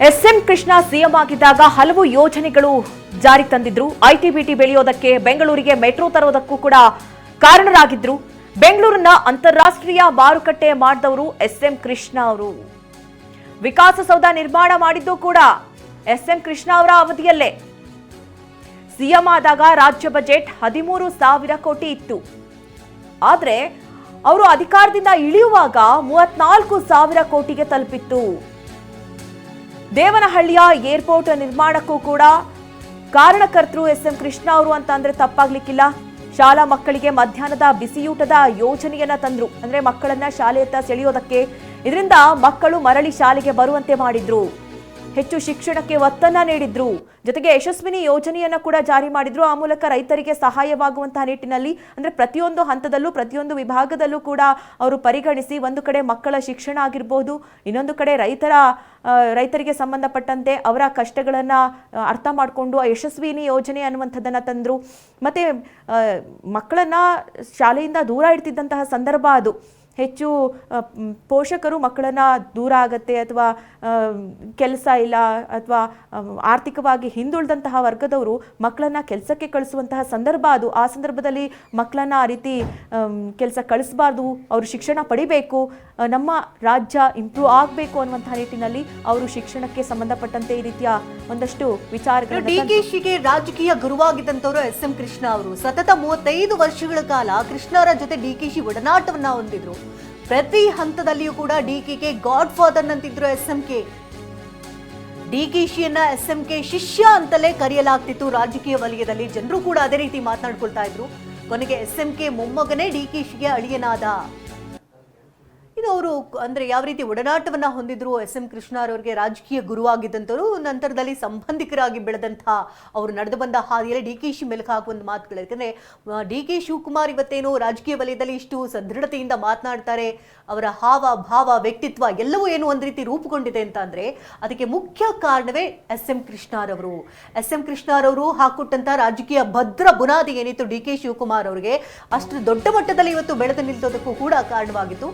S M Krishna CM ಆಗಿದ್ದಾಗ ಹಲವು ಯೋಜನೆಗಳು ಜಾರಿ ತಂದಿದ್ರು. ಐಟಿ ಬಿಟಿ ಬೆಳೆಯೋದಕ್ಕೆ ಬೆಂಗಳೂರಿಗೆ ಮೆಟ್ರೋ ತರೋದಕ್ಕೂ ಕೂಡ ಕಾರಣರಾಗಿದ್ರು. ಬೆಂಗಳೂರನ್ನ ಅಂತಾರಾಷ್ಟ್ರೀಯ ಮಾರುಕಟ್ಟೆ ಮಾಡಿದವರು ಎಸ್ಎಂ ಕೃಷ್ಣ ಅವರು. ವಿಕಾಸಸೌಧ ನಿರ್ಮಾಣ ಮಾಡಿದ್ದು ಕೂಡ ಎಸ್ಎಂ ಕೃಷ್ಣ ಅವರ ಅವಧಿಯಲ್ಲೇ. ಸಿಎಂ ಆದಾಗ ರಾಜ್ಯ ಬಜೆಟ್ ಹದಿಮೂರು ಸಾವಿರ ಕೋಟಿ ಇತ್ತು. ಆದರೆ, ಅವರು ಅಧಿಕಾರದಿಂದ ಇಳಿಯುವಾಗ ಮೂವತ್ನಾಲ್ಕು ಸಾವಿರ ಕೋಟಿಗೆ ತಲುಪಿತ್ತು. ದೇವನಹಳ್ಳಿಯ ಏರ್ಪೋರ್ಟ್ ನಿರ್ಮಾಣಕ್ಕೂ ಕೂಡ ಕಾರಣಕರ್ತರು ಎಸ್ ಎಂ ಕೃಷ್ಣ ಅವರು ಅಂತ ಅಂದ್ರೆ ತಪ್ಪಾಗ್ಲಿಕ್ಕಿಲ್ಲ. ಶಾಲಾ ಮಕ್ಕಳಿಗೆ ಮಧ್ಯಾಹ್ನದ ಬಿಸಿಯೂಟದ ಯೋಜನೆಯನ್ನ ತಂದ್ರು. ಅಂದ್ರೆ ಮಕ್ಕಳನ್ನ ಶಾಲೆಯತ್ತ ಸೆಳೆಯೋದಕ್ಕೆ. ಇದರಿಂದ ಮಕ್ಕಳು ಮರಳಿ ಶಾಲೆಗೆ ಬರುವಂತೆ ಮಾಡಿದ್ರು. ಹೆಚ್ಚು ಶಿಕ್ಷಣಕ್ಕೆ ಒತ್ತನ್ನ ನೀಡಿದ್ರು. ಜೊತೆಗೆ ಯಶಸ್ವಿನಿ ಯೋಜನೆಯನ್ನು ಕೂಡ ಜಾರಿ ಮಾಡಿದ್ರು. ಆ ಮೂಲಕ ರೈತರಿಗೆ ಸಹಾಯವಾಗುವಂತಹ ನಿಟ್ಟಿನಲ್ಲಿ ಅಂದ್ರೆ ಪ್ರತಿಯೊಂದು ಹಂತದಲ್ಲೂ, ಪ್ರತಿಯೊಂದು ವಿಭಾಗದಲ್ಲೂ ಕೂಡ ಅವರು ಪರಿಗಣಿಸಿ ಒಂದು ಕಡೆ ಮಕ್ಕಳ ಶಿಕ್ಷಣ ಆಗಿರ್ಬೋದು, ಇನ್ನೊಂದು ಕಡೆ ರೈತರ ರೈತರಿಗೆ ಸಂಬಂಧಪಟ್ಟಂತೆ ಅವರ ಕಷ್ಟಗಳನ್ನ ಅರ್ಥ ಮಾಡಿಕೊಂಡು ಆ ಯಶಸ್ವಿನಿ ಯೋಜನೆ ಅನ್ನುವಂಥದ್ದನ್ನು ತಂದ್ರು. ಮತ್ತೆ ಮಕ್ಕಳನ್ನ ಶಾಲೆಯಿಂದ ದೂರ ಇಡ್ತಿದ್ದಂತಹ ಸಂದರ್ಭ ಅದು. ಹೆಚ್ಚು ಪೋಷಕರು ಮಕ್ಕಳನ್ನ ದೂರ ಆಗತ್ತೆ ಅಥವಾ ಕೆಲಸ ಇಲ್ಲ ಅಥವಾ ಆರ್ಥಿಕವಾಗಿ ಹಿಂದುಳಿದಂತಹ ವರ್ಗದವರು ಮಕ್ಕಳನ್ನ ಕೆಲಸಕ್ಕೆ ಕಳಿಸುವಂತಹ ಸಂದರ್ಭ ಅದು ಆ ಸಂದರ್ಭದಲ್ಲಿ ಮಕ್ಕಳನ್ನ ಆ ರೀತಿ ಕೆಲಸ ಕಳಿಸಬಾರ್ದು, ಅವರು ಶಿಕ್ಷಣ ಪಡಿಬೇಕು ನಮ್ಮ ರಾಜ್ಯ ಇಂಪ್ರೂವ್ ಆಗಬೇಕು ಅನ್ನುವಂತಹ ನಿಟ್ಟಿನಲ್ಲಿ ಅವರು ಶಿಕ್ಷಣಕ್ಕೆ ಸಂಬಂಧಪಟ್ಟಂತೆ ಈ ರೀತಿಯ ಒಂದಷ್ಟು ವಿಚಾರಗಳನ್ನು ತಂದ್ರು. ಡಿಕೆಶಿಗೆ ರಾಜಕೀಯ ಗುರುವಾಗಿದ್ದಂಥವರು ಎಸ್ ಎಂ ಕೃಷ್ಣ ಅವರು ಸತತ ಮೂವತ್ತೈದು ವರ್ಷಗಳ ಕಾಲ ಕೃಷ್ಣರ ಜೊತೆ ಡಿಕೆಶಿ ಒಡನಾಟವನ್ನು ಹೊಂದಿದ್ರು ಪ್ರತಿ ಹಂತದಲ್ಲಿಯೂ ಕೂಡ ಡಿಕೆಗೆ ಗಾಡ್ ಫಾದರ್ ಅಂತಿದ್ರು ಎಸ್ ಎಂ ಕೆ. ಡಿಕೆಶಿಯನ್ನ ಎಸ್ ಎಂ ಕೆ ಶಿಷ್ಯ ಅಂತಲೇ ಕರೆಯಲಾಗ್ತಿತ್ತು. ರಾಜಕೀಯ ವಲಯದಲ್ಲಿ ಜನರು ಕೂಡ ಅದೇ ರೀತಿ ಮಾತನಾಡ್ಕೊಳ್ತಾ ಇದ್ರು. ಕೊನೆಗೆ ಎಸ್ ಎಂ ಕೆ ಮೊಮ್ಮಗನೇ ಡಿಕೆಶಿಗೆ ಅಳಿಯನಾದ. ಇದು ಅವರು ಅಂದ್ರೆ ಯಾವ ರೀತಿ ಒಡನಾಟವನ್ನ ಹೊಂದಿದ್ರು ಎಸ್ ಎಂ ಕೃಷ್ಣರವ್ರಿಗೆ ರಾಜಕೀಯ ಗುರುವಾಗಿದ್ದಂಥವ್ರು ನಂತರದಲ್ಲಿ ಸಂಬಂಧಿಕರಾಗಿ ಬೆಳೆದಂತಹ ಅವರು ನಡೆದು ಬಂದ ಹಾದಿಯಲ್ಲಿ ಡಿ ಕೆ ಶಿ ಮೆಲುಕು ಹಾಕುವ ಒಂದು ಮಾತುಗಳು ಯಾಕಂದ್ರೆ ಡಿ ಕೆ ಶಿವಕುಮಾರ್ ಇವತ್ತೇನು ರಾಜಕೀಯ ವಲಯದಲ್ಲಿ ಇಷ್ಟು ಸದೃಢತೆಯಿಂದ ಮಾತನಾಡ್ತಾರೆ, ಅವರ ಹಾವ, ಭಾವ, ವ್ಯಕ್ತಿತ್ವ ಎಲ್ಲವೂ ಏನು ಒಂದು ರೀತಿ ರೂಪುಗೊಂಡಿದೆ ಅಂತ ಅಂದ್ರೆ ಅದಕ್ಕೆ ಮುಖ್ಯ ಕಾರಣವೇ ಎಸ್ ಎಂ ಕೃಷ್ಣರವರು ಎಸ್ ಎಂ ಕೃಷ್ಣರವರು ಹಾಕೊಟ್ಟಂತ ರಾಜಕೀಯ ಭದ್ರ ಬುನಾದಿ ಏನಿತ್ತು ಡಿ ಕೆ ಶಿವಕುಮಾರ್ ಅವರಿಗೆ, ಅಷ್ಟು ದೊಡ್ಡ ಮಟ್ಟದಲ್ಲಿ ಇವತ್ತು ಬೆಳೆದು ನಿಲ್ತೋದಕ್ಕೂ ಕೂಡ ಕಾರಣವಾಗಿತ್ತು.